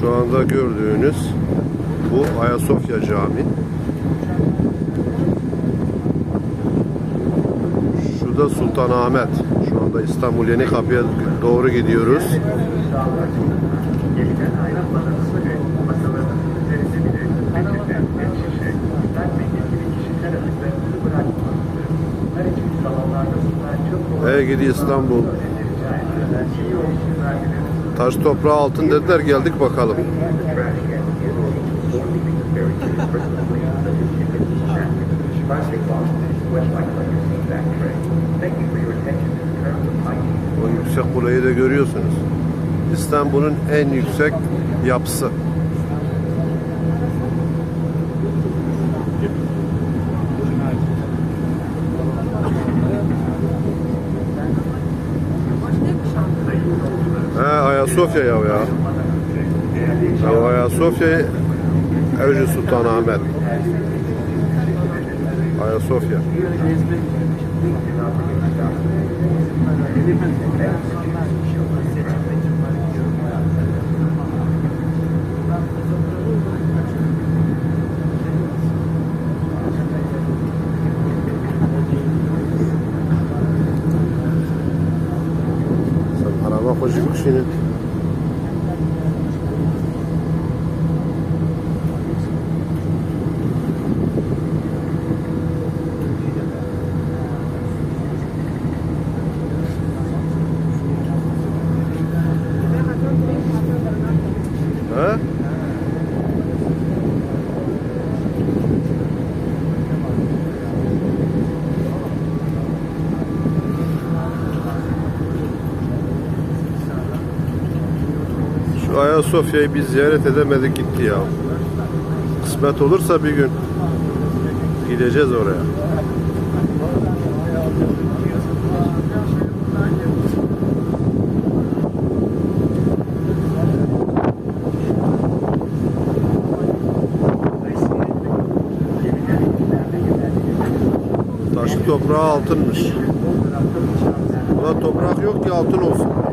Şu anda gördüğünüz bu Ayasofya Camii. Şu da Sultanahmet. Şu anda İstanbul Yeni Kapı'ya doğru gidiyoruz. Ey gidi İstanbul. Taş toprağı altın dediler geldik bakalım. O yüksek kuleyi de görüyorsunuz. İstanbul'un en yüksek yapısı. He Ayasofya ya ya. Ya Ayasofya Evci Sultanahmet. Ayasofya. Sen araba koşuyor şimdi. He? Şu Ayasofya'yı biz ziyaret edemedik gitti ya. Kısmet olursa bir gün gideceğiz oraya. Toprağı altınmış. Buna toprak yok ki altın olsun.